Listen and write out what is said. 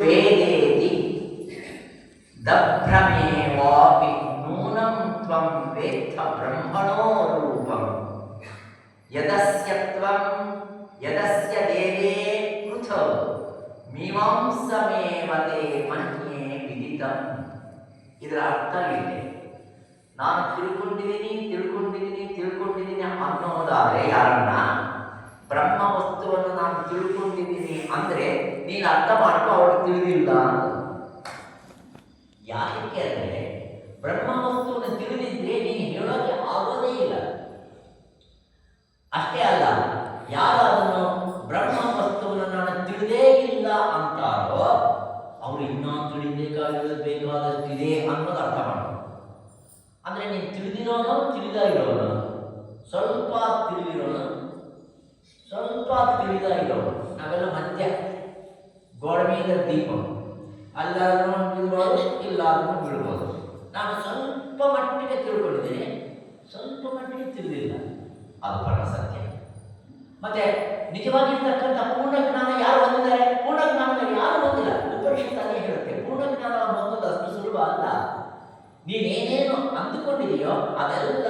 ವೇದೇತಿ ದಭ್ರಮೇವಾಪಿ ನೂನಂ ತ್ವಂ ವೇತ್ತ ಬ್ರಹ್ಮಣೋ ರೂಪಂ ಯದಸ್ಯ ತ್ವಂ ಯದಸ್ಯ ದೇವೇ ಪೃಥೌ ಮೀಮಾಂಸಮೇವ ತೇ ಮನ್ಯೇ ವಿದಿತಂ ಇದರ ಅರ್ಥ ಇದೆ ನಾನು ತಿಳ್ಕೊಂಡಿದ್ದೀನಿ ತಿಳ್ಕೊಂಡಿದ್ದೀನಿ ತಿಳ್ಕೊಂಡಿದ್ದೀನಿ ಅನ್ನೋದಾದ್ರೆ ಯಾರನ್ನ ಬ್ರಹ್ಮ ವಸ್ತುವನ್ನು ನಾನು ತಿಳ್ಕೊಂಡಿದ್ದೀನಿ ಅಂದ್ರೆ ನೀನು ಅರ್ಥ ಮಾಡ್ಕೋ, ಅವಳು ತಿಳಿದಿಲ್ಲ ಅಂತ. ಯಾಕೆ ಅಂದ್ರೆ ಬ್ರಹ್ಮ ವಸ್ತುವನ್ನು ತಿಳಿದಿದ್ರೆ ನೀನು ಹೇಳೋಕೆ ಆಗೋದೇ ಇಲ್ಲ. ಅಷ್ಟೇ ಅಲ್ಲ, ಯಾರು ಅದನ್ನು ಬ್ರಹ್ಮ ವಸ್ತುವನ್ನು ನಾನು ತಿಳಿದೇ ಇಲ್ಲ ಅಂತಾರೋ ಅವರು ಇನ್ನೂ ತಿಳಿಬೇಕಾಗಿರೋದು ಬೇಕಾದಷ್ಟಿದೆ ಅನ್ನೋದು ಅರ್ಥ ಮಾಡ ಅಂದ್ರೆ ನೀನು ತಿಳಿದಿರೋನು ತಿಳಿದ ಇರೋನು ಸ್ವಲ್ಪ ತಿಳಿದಿರೋನು ಸ್ವಲ್ಪ ತಿಳಿದ ಇರೋನು ನಾವೆಲ್ಲ ಮಧ್ಯ ಗೋಡೆ ಮೇಲೆ ದೀಪ. ಅಲ್ಲಾದ್ರೂ ಬೀಳ್ಬೋದು ಇಲ್ಲಾದ್ರೂ ಬೀಳ್ಬೋದು ನಾನು ಸ್ವಲ್ಪ ಮಟ್ಟಿಗೆ ತಿಳ್ಕೊಂಡಿದ್ದೀನಿ. ಸ್ವಲ್ಪ ಮಟ್ಟಿಗೆ ತಿಳಿದಿಲ್ಲ. ಅದು ಪರಮ ಸತ್ಯ. ಮತ್ತೆ ನಿಜವಾಗಿರ್ತಕ್ಕಂಥ ಪೂರ್ಣ ಜ್ಞಾನ ಯಾರು ಹೊಂದಿದ್ದಾರೆ? ಪೂರ್ಣ ಜ್ಞಾನದಲ್ಲಿ ಯಾರು ಹೊಂದಿಲ್ಲ? ಉಪನಿಷತ್ತಲ್ಲಿ ಹೇಳುತ್ತೆ. ಪೂರ್ಣ ಜ್ಞಾನ ಹೊಂದೋದು ಅಷ್ಟು ಸುಲಭ ಅಲ್ಲ. ನೀನೇನೇನು ಅಂದುಕೊಂಡಿದೆಯೋ ಅದೆಲ್ಲ